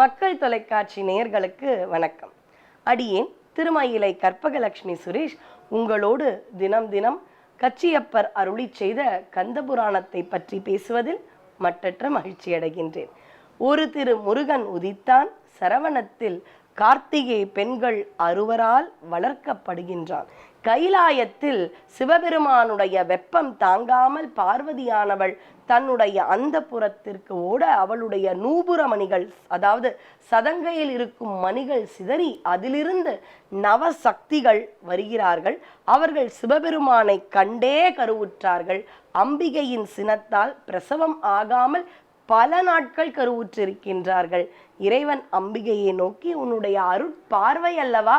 மக்கள் தொலைக்காட்சி நேயர்களுக்கு வணக்கம். அடியேன் திருமயிலை கற்பகலட்சுமி சுரேஷ் உங்களோடு தினம் தினம் கச்சியப்பர் அருளி செய்த கந்தபுராணத்தை பற்றி பேசுவதில் மட்டற்ற மகிழ்ச்சி அடைகின்றேன். ஒரு திரு முருகன் உதித்தான் சரவணத்தில் கார்த்திகை பெண்கள் அறுவரால் வளர்க்கப்படுகின்றான். கைலாயத்தில் சிவபெருமானுடைய வெப்பம் தாங்காமல் பார்வதியானவள் தன்னுடைய அந்த புறத்திற்கு ஓட அவளுடைய நூபுர மணிகள் அதாவது சதங்கையில் இருக்கும் மணிகள் சிதறி அதிலிருந்து நவசக்திகள் வருகிறார்கள். அவர்கள் சிவபெருமானை கண்டே கருவுற்றார்கள். அம்பிகையின் சினத்தால் பிரசவம் ஆகாமல் பல நாட்கள் கருவுற்றிருக்கின்றார்கள். இறைவன் அம்பிகையை நோக்கி உன்னுடைய அருட்பார்வை அல்லவா?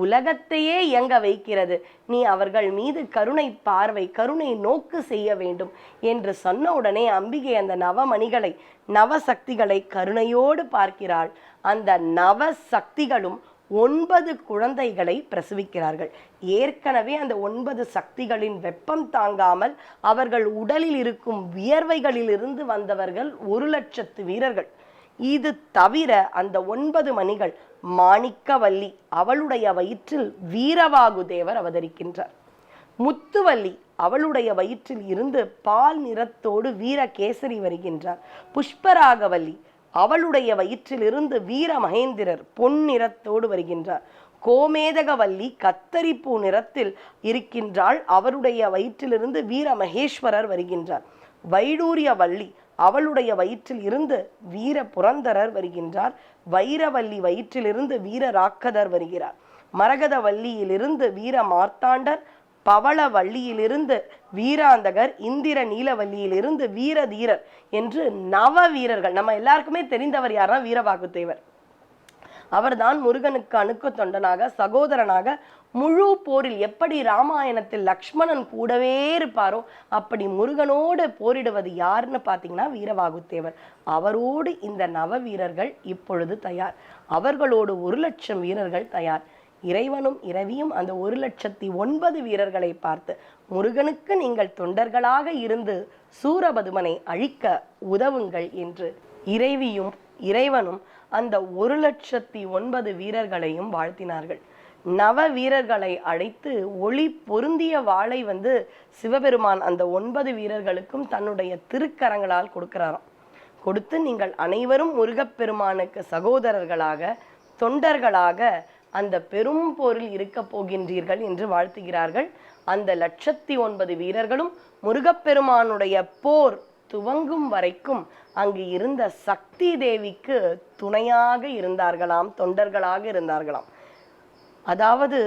உலகத்தையே இயங்க வைக்கிறது. நீ அவர்கள் மீது கருணை பார்வை கருணை நோக்கு செய்ய வேண்டும் என்று சொன்ன உடனே அம்பிகை அந்த நவமணிகளை நவசக்திகளை கருணையோடு பார்க்கிறாள். அந்த நவசக்திகளும் ஒன்பது குழந்தைகளை பிரசவிக்கிறார்கள். ஏற்கனவே அந்த ஒன்பது சக்திகளின் வெப்பம் தாங்காமல் அவர்கள் உடலில் இருக்கும் வியர்வைகளிலிருந்து வந்தவர்கள் ஒரு லட்சத்து வீரர்கள். இது தவிர அந்த ஒன்பது மணிகள் மாணிக்கவல்லி அவளுடைய வயிற்றில் வீரவாகு தேவர் அவதரிக்கின்றார். முத்துவல்லி அவளுடைய வயிற்றில் இருந்து பால் நிறத்தோடு வீரகேசரி வருகின்றார். புஷ்பராகவல்லி அவளுடைய வயிற்றிலிருந்து வீர மகேந்திரர் பொன் நிறத்தோடு வருகின்றார். கோமேதகவல்லி கத்தரிப்பூ நிறத்தில் இருக்கின்றாள். அவருடைய வயிற்றிலிருந்து வீர மகேஸ்வரர் வருகின்றார். வைடூரியவல்லி அவளுடைய வயிற்றில் இருந்து வீர புரந்தரர் வருகின்றார். வைரவல்லி வயிற்றிலிருந்து வீர ராக்கதர் வருகிறார். மரகத வள்ளியிலிருந்து வீர மார்த்தாண்டர் பவள வள்ளியிலிருந்து வீராந்தகர் இந்திர நீலவல்லியிலிருந்து வீரதீரர் என்று நவ வீரர்கள் நம்ம எல்லாருக்குமே தெரிந்தவர் யாரா வீரபாகுத்தேவர் அவர்தான் முருகனுக்கு அணுக்கு தொண்டனாக சகோதரனாக முழு போரில் எப்படி ராமாயணத்தில் லக்ஷ்மணன் கூடவே இருப்பாரோ அப்படி முருகனோடு போரிடுவது யாருன்னு பார்த்தீங்கன்னா வீரவாகுத்தேவர். அவரோடு இந்த நவ வீரர்கள் இப்பொழுது தயார். அவர்களோடு ஒரு லட்சம் வீரர்கள் தயார். இறைவனும் இரவியும் அந்த ஒரு லட்சத்தி ஒன்பது வீரர்களை பார்த்து முருகனுக்கு நீங்கள் தொண்டர்களாக இருந்து சூரபதுமனை அழிக்க உதவுங்கள் என்று இறைவியும் இறைவனும் அந்த ஒரு லட்சத்தி ஒன்பது வீரர்களையும் வாழ்த்தினார்கள். நவ வீரர்களை அழைத்து ஒளி பொருந்திய வாளை வந்து சிவபெருமான் அந்த ஒன்பது வீரர்களுக்கும் தன்னுடைய திருக்கரங்களால் கொடுக்கிறாராம். கொடுத்து நீங்கள் அனைவரும் முருகப்பெருமானுக்கு சகோதரர்களாக தொண்டர்களாக அந்த பெரும் போரில் இருக்க போகின்றீர்கள் என்று வாழ்த்துகிறார்கள். அந்த லட்சத்தி ஒன்பது வீரர்களும் முருகப்பெருமானுடைய போர் துவங்கும் வரைக்கும் அங்கு இருந்த சக்தி தேவிக்கு துணையாக இருந்தார்களாம் தொண்டர்களாக இருந்தார்களாம். அதாவது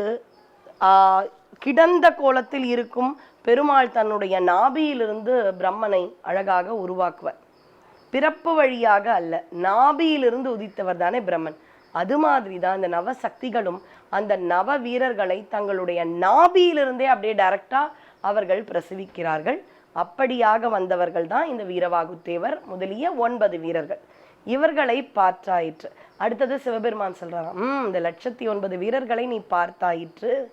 ஆஹ், கிடந்த கோலத்தில் இருக்கும் பெருமாள் தன்னுடைய நாபியிலிருந்து பிரம்மனை அழகாக உருவாக்குவர். பிறப்பு வழியாக அல்ல நாபியிலிருந்து உதித்தவர் தானே பிரம்மன். அது மாதிரி தான் இந்த நவ சக்திகளும் அந்த நவ வீரர்களை தங்களுடைய நாபியிலிருந்தே அப்படியே டைரக்டா அவர்கள் பிரசவிக்கிறார்கள். அப்படியாக வந்தவர்கள் தான் இந்த வீரவாகுத்தேவர் முதலிய ஒன்பது வீரர்கள். இவர்களை பார்த்தாயிற்று. அடுத்தது சிவபெருமான் சொல்றாராம் "ம், இந்த லட்சத்தி ஒன்பது வீரர்களை நீ பார்த்தாயிற்று.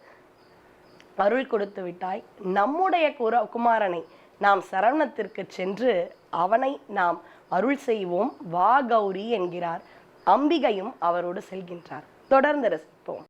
அருள் கொடுத்து விட்டாய். நம்முடைய குர குமாரனை நாம் சரவணத்திற்கு சென்று அவனை நாம் அருள் செய்வோம். வா கௌரி என்கிறார். அம்பிகையும் அவரோடு செல்கின்றார். தொடர்ந்து ரசிப்போம்.